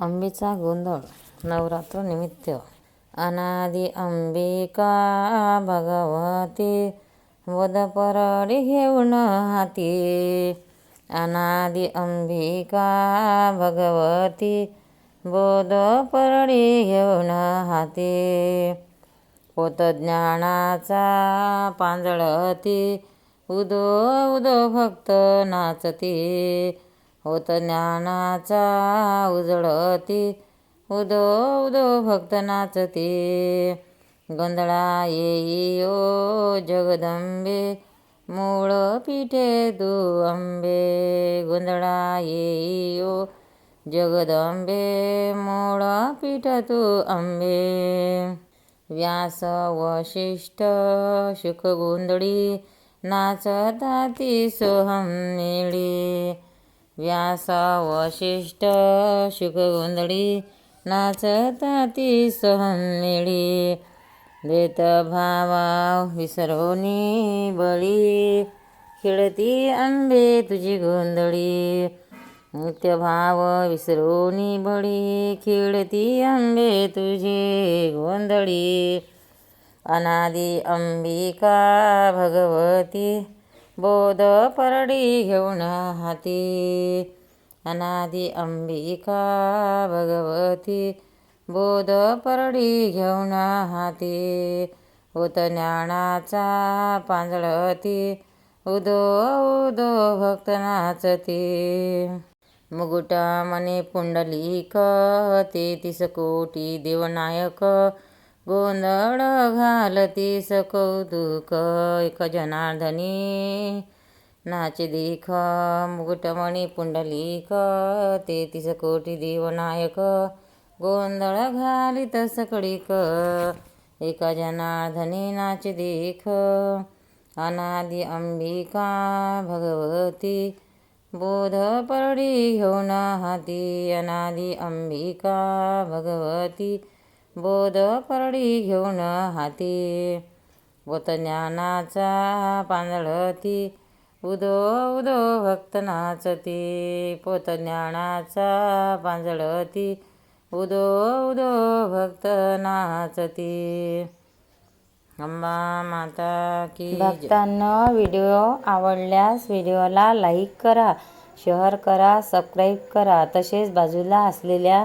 अंबेचा गोंधळ नवरात्र निमित्त. अनादि अंबिका भगवती वदपरडी घेऊन हाती. अनादि अंबिका भगवती बोध परडी घेऊन हाती. पोत ज्ञानाचा पांजळती उदो उदो भक्त नाचती. होत ज्ञानाचा उजळती. उदो उदो भक्त नाचती. गोंधळा येईयो जगदंबे. मूळ पीठे तू अंबे. गोंधळा येईयो जगदंबे. मूळ पीठ तू अंबे. व्यास वशिष्ठ शुक गोंधळी. नाचता ती सोहम व्यास वशिष्ठ शुक गोंधळी नाचता ती सहमिळी देत भावा विसरोनी बळी. खेळती अंबे तुझी गोंधळी. नित्य भाव विसरोनी बळी. खेळती अंबे तुझी गोंधळी. अनादि अंबिका भगवती बोध परडी घेऊन हाती. अनादि अंबिका भगवती बोध परडी घेऊन हाती. उत ज्ञानाचा पांजळती उदो उदो भक्त नाचती. मुगुटा मने पुंडलिक तेतीस कोटी देवनायक गोंधळ घालतीस कौतुक एक जनार्दनी. नाचे देख मुकुटमणी पुंडलिक तेतीस कोटी देवनायक. गोंधळ घालित सकळीक एका जनार्दनी नाचे देख. अनादि अंबिका भगवती बोध परडी घेऊन हाती. अनादि अंबिका भगवती बोध परडी घेऊन हाती. बोत ज्ञानाचा पांजळती उदो उदो भक्त नाचती. पोत ज्ञानाचा पांजळती उदो उदो भक्त नाचती. अंबा माता की भक्तांना व्हिडिओ आवडल्यास व्हिडिओला लाईक करा शेअर करा सबस्क्राईब करा. तसेच बाजूला असलेल्या